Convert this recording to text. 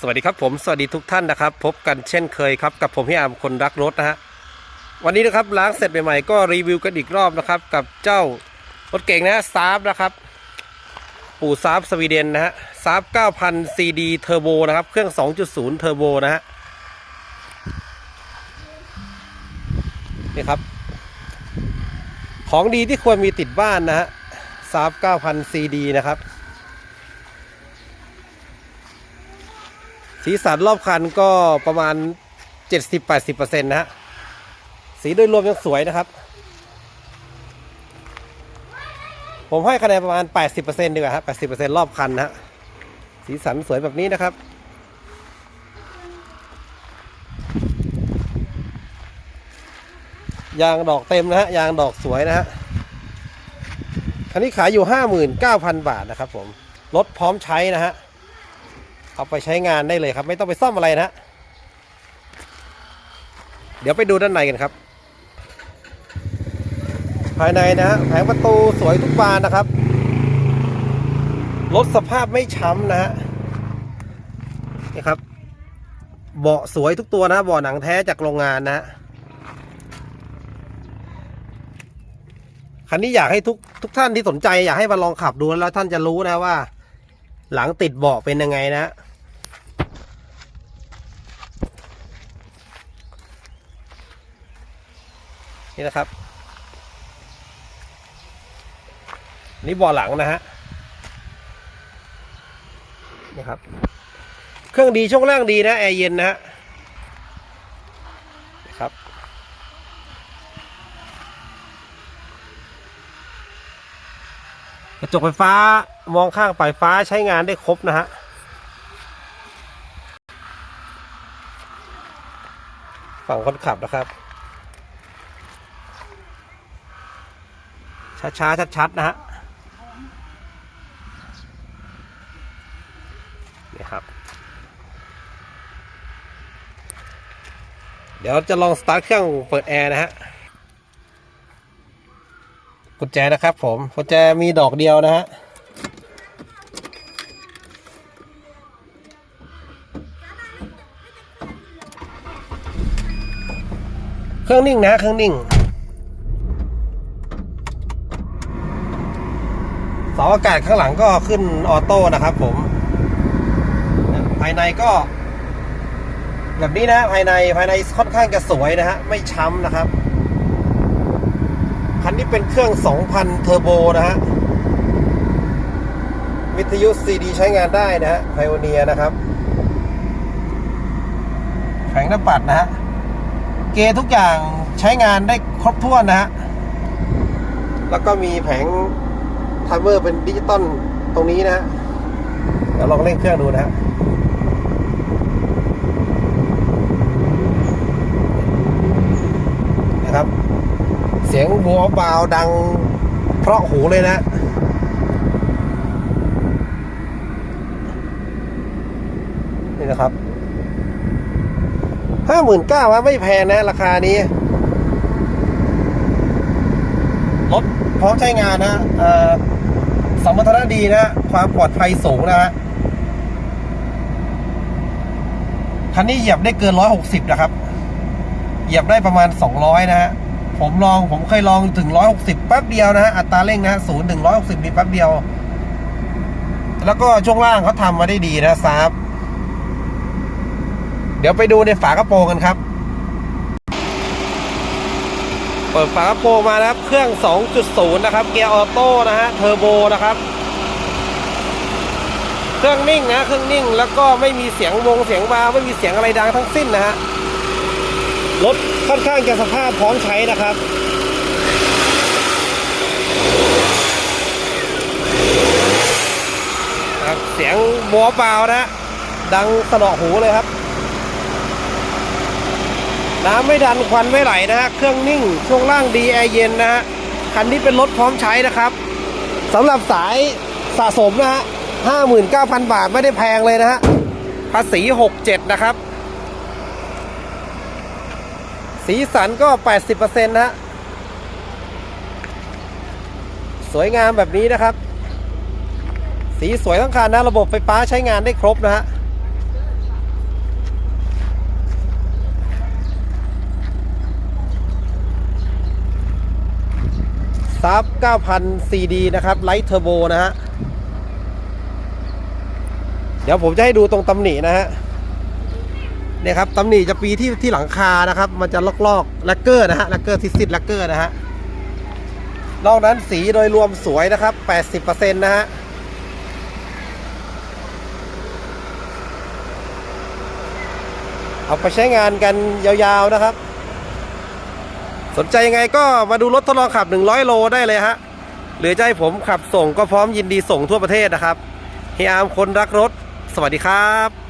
สวัสดีครับผมสวัสดีทุกท่านนะครับ พบกันเช่นเคยครับกับผมพี่อามคนรักรถนะฮะวันนี้นะครับล้างเสร็จใหม่ๆก็รีวิวกันอีกรอบนะครับ กับเจ้ารถเก่งนะซาบนะครับ ปู่ซาบสวีเดนนะฮะซาบ9,000 CD เทอร์โบนะครับ เครื่อง 2.0 เทอร์โบนะฮะนี่ครับ ของดีที่ควรมีติดบ้านนะฮะซาบ9,000 CD นะครับ สีสันรอบคันก็ประมาณ 70-80%นะฮะ สีโดยรวมยังสวยนะครับ ผมให้คะแนนประมาณ 80%ดีกว่าครับ80%รอบคันนะฮะ สีสันสวยแบบนี้นะครับยางดอกเต็มนะฮะยางดอกสวยนะฮะคันนี้ขายอยู่ 59,000 บาทนะครับผม รถพร้อมใช้นะฮะ เอาไปใช้งานได้เลยครับ ไม่ต้องไปซ่อมอะไรนะเดี๋ยวไปดูด้านในกันครับ ภายในนะฮะแผงประตูสวยทุกบานนะครับรถสภาพไม่ช้ำนะฮะนี่ครับ เบาะสวยทุกตัวนะเบาะหนังแท้จากโรงงานนะฮะคันนี้อยากให้ทุกทุกท่านที่สนใจ อยากให้มาลองขับดูแล้วท่านจะรู้นะว่า หลังติดเบาะเป็นยังไงนะ นี่นะครับ นี่บาะหลังนะฮะนี่ครับ เครื่องดีช่วงล่างดีนะแอร์เย็นนะฮะครับกระจกไฟฟ้ามองข้างปลายฟ้าใช้งานได้ครบนะฮะฝั่งคนขับนะครับ ช้าๆชัดๆนะฮะนี่ครับ เดี๋ยวจะลองสตาร์ทเครื่องเปิดแอร์นะฮะกุญแจนะครับผมกุญแจมีดอกเดียวนะฮะเครื่องนิ่งนะเครื่องนิ่งเสา อากาศข้างหลังก็ขึ้นออโต้นะครับผม ภายในก็ แบบนี้นะภายในภายในค่อนข้างจะสวยนะฮะไม่ช้ำนะครับ คันนี้เป็นเครื่อง 2,000 เทอร์โบนะฮะ วิทยุ CD ใช้งานได้นะฮะไพโอเนียนะครับแผงหน้าปัดนะฮะ เกรทุกอย่างใช้งานได้ครบถ้วนนะฮะ แล้วก็มีแผง ไทม์เมอร์เป็นดิจิตอลตรงนี้นะฮะเดี๋ยวลองเร่งเครื่องดูนะฮะนะครับ เสียงวัวเบาดังเพราะหูเลยนะนี่นะครับห้าหมื่นเก้าไม่แพงนะ ราคานี้รถพร้อมใช้งานนะเอ่อ สมรรถนะดีนะความปลอดภัยสูงนะฮะคันนี้เหยียบได้เกินร้อยหกสิบนะครับ เหยียบได้ประมาณสองร้อยนะฮะผมลองผมเคยลองถึงร้อยหกสิบแป๊บเดียวนะฮะอัตราเร่งนะฮะศูนย์ถึงร้อยหกสิบมีแป๊บเดียว แล้วก็ช่วงล่างเขาทำมาได้ดีนะซาบเดี๋ยวไปดูในฝากระโปรงกันครับ เปิดฝากระโปรงมานะครับ เครื่อง 2.0 นะครับ เกียร์ออโต้นะฮะ เทอร์โบนะครับ เครื่องนิ่งนะ เครื่องนิ่ง แล้วก็ไม่มีเสียงวงเสียงวาวไม่มีเสียงอะไรดังทั้งสิ้นนะฮะ รถค่อนข้างจะสภาพพร้อมใช้นะครับครับเสียงบัวเปล่านะ ดังสนอหูเลยครับ น้ำไม่ดันควันไม่ไหลนะฮะ เครื่องนิ่ง ช่วงล่างดีแอร์เย็นนะฮะ คันนี้เป็นรถพร้อมใช้นะครับสำหรับสายสะสมนะฮะ59,000บาทไม่ได้แพงเลยนะฮะ ภาษี67นะครับ สีสันก็80%นะฮะ สวยงามแบบนี้นะครับ สีสวยทั้งคันนะ ระบบไฟฟ้าใช้งานได้ครบนะฮะ ซับ9,000 CD นะครับไลท์เทอร์โบนะฮะ เดี๋ยวผมจะให้ดูตรงตำหนินะฮะเนี่ยครับตำหนิจะปีที่ที่หลังคานะครับ มันจะลอกๆแลกเกอร์นะฮะแลกเกอร์ซิซิดแลกเกอร์นะฮะนอกนั้นสีโดยรวมสวยนะครับ 80%นะฮะเอาไปใช้งานกันยาวๆนะครับ สนใจยังไงก็มาดูรถทดลองขับ 100 โลได้เลยฮะ หรือจะให้ผมขับส่งก็พร้อมยินดีส่งทั่วประเทศนะครับเฮียอาร์มคนรักรถ สวัสดีครับ